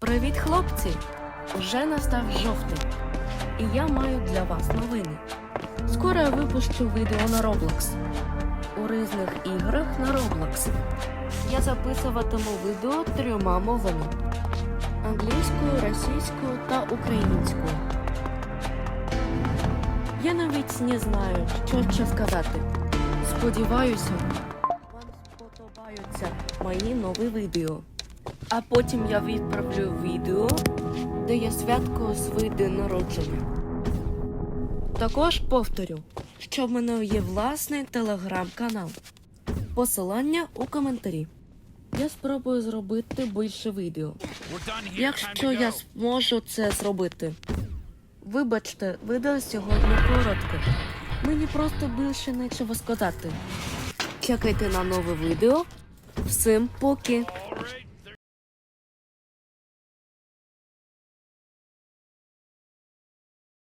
Привіт, хлопці! Вже настав жовтень, і я маю для вас новини. Скоро я випущу відео на Roblox. У різних іграх на Roblox. Я записуватиму відео трьома мовами: англійською, російською та українською. Я навіть не знаю, що ще сказати. Сподіваюся, вам сподобаються мої нові відео. А потім я відправлю відео, де я святкую свій день народження. Також повторю, що в мене є власний телеграм-канал. Посилання у коментарі. Я спробую зробити більше відео, якщо я зможу це зробити. Вибачте, відео сьогодні коротке. Мені просто більше нічого сказати. Чекайте на нове відео. Всім поки!